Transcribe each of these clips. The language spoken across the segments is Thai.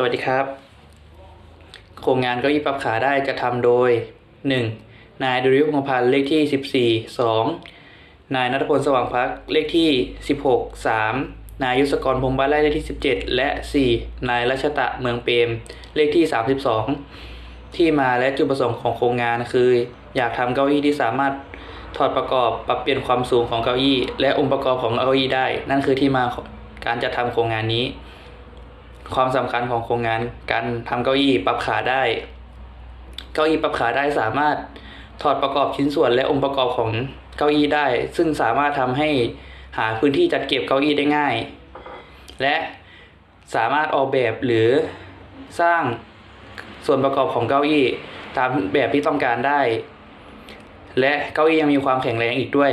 สวัสดีครับ โครงงานเก้าอี้ปรับขาได้จะทำโดย 1. นายดุริยพงษ์พันธ์เลขที่ 14 2. นายนัทพลสว่างพักเลขที่ 16 3. นายยุศกรพงษ์บ้านไร่เลขที่ 17 และ 4. นายรัชตะเมืองเปรมเลขที่ 32 ที่มาและจุดประสงค์ของโครงงานคือ อยากทำเก้าอี้ที่สามารถถอดประกอบปรับเปลี่ยนความสูงของเก้าอี้ และองค์ประกอบของเก้าอี้ได้ นั่นคือที่มาการจัดทำโครงงานนี้ ความสำคัญของโครงงานการทำเก้าอี้ปรับขาได้ เก้าอี้ปรับขาได้สามารถถอดประกอบชิ้นส่วนและองค์ประกอบของเก้าอี้ได้ ซึ่งสามารถทำให้หาพื้นที่จัดเก็บเก้าอี้ได้ง่าย และสามารถออกแบบหรือสร้างส่วนประกอบของเก้าอี้ ตามแบบที่ต้องการได้ และเก้าอี้ยังมีความแข็งแรงอีกด้วย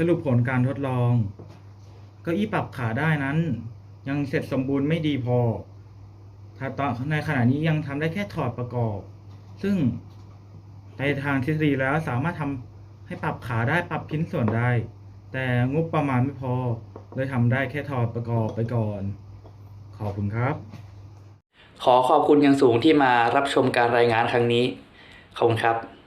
สรุปผลการทดลองเก้าอี้ปรับขาได้นั้น ยังเสร็จสมบูรณ์ไม่ดีพอถ้าในขณะนี้ยังทำได้แค่ถอดประกอบ ซึ่งในทางทฤษฎีแล้วสามารถทำให้ปรับขาได้ปรับชิ้นส่วนได้ แต่งบประมาณไม่พอ เลยทำได้แค่ถอดประกอบไปก่อน ขอบคุณครับ ขอขอบคุณอย่างสูงที่มารับชมการรายงานครั้งนี้ ขอบคุณครับ